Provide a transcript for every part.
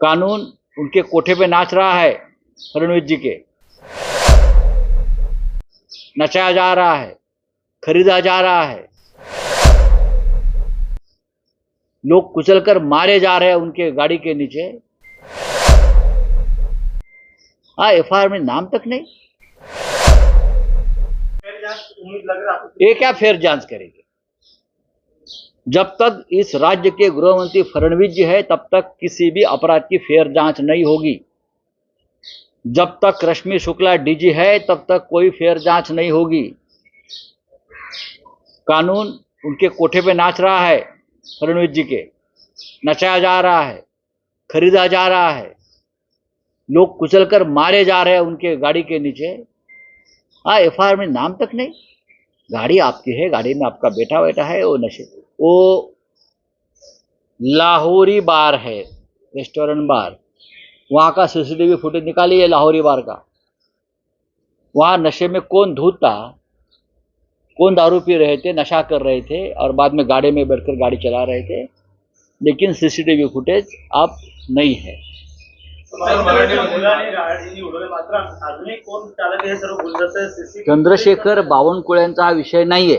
कानून उनके कोठे पे नाच रहा है फडणवीस जी के। नचाया जा रहा है खरीदा जा रहा है। लोग कुचलकर मारे जा रहे हैं उनके गाड़ी के नीचे। हाँ एफ़ में नाम तक नहीं। उम्मीद लग रहा है ये क्या फेर जाँच करेगी? जब तक इस राज्य के गृह मंत्री फडणवीस जी है, तब तक किसी भी अपराध की फेर जाँच नहीं होगी। जब तक रश्मि शुक्ला डीजी है, तब तक कोई फेर जाँच नहीं होगी। कानून उनके कोठे पे नाच रहा है, फडणवीस जी के। नचाया जा रहा है, खरीदा जा रहा है। लोग कुचलकर मारे जा रहे हैं उनके गाड़ी के नीचे। हाँ एफ़ में नाम तक नहीं। गाड़ी आपकी है, गाड़ी में आपका बेटा बैठा है, वो नशे, वो लाहौरी बार है, रेस्टोरेंट बार। वहाँ का सीसीटीवी फुटेज निकाली है लाहौरी बार का। वहाँ नशे में कौन धूता कौन दारू पी रहे थे, नशा कर रहे थे और बाद में गाड़ी में बैठकर गाड़ी चला रहे थे, लेकिन सीसीटीवी फुटेज अब नहीं है। चंद्रशेखर बावनकुळ्यांचा हा विषय नाहीये.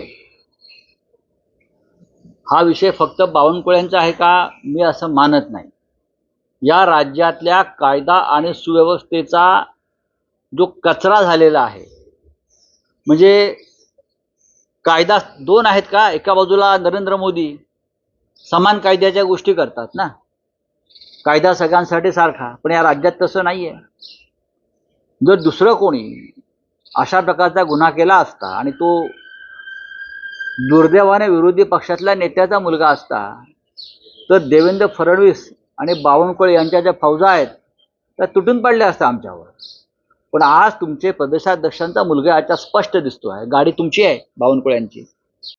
हा विषय फक्त बावनकुळ्यांचा आहे का? मी असं मानत नाही. या राज्यातल्या कायदा आणि सुव्यवस्थेचा जो कचरा झालेला आहे म्हणजे कायदा दोन आहेत का? एका बाजूला नरेंद्र मोदी समान कायद्याच्या गोष्टी करतात ना? कायदा सगळ्यांसाठी सारखा पण या राज्यात तसं नाही आहे जर दुसरं कोणी अशा प्रकारचा गुन्हा केला असता आणि तो दुर्दैवाने विरोधी पक्षातल्या नेत्याचा मुलगा असता तर देवेंद्र फडणवीस आणि बावनकुळे यांच्या ज्या फौजा आहेत त्या तुटून पडल्या असत्या आमच्यावर. पण आज तुमचे प्रदेशाध्यक्षांचा मुलगा याच्या स्पष्ट दिसतो आहे गाडी तुमची आहे बावनकुळ्यांची.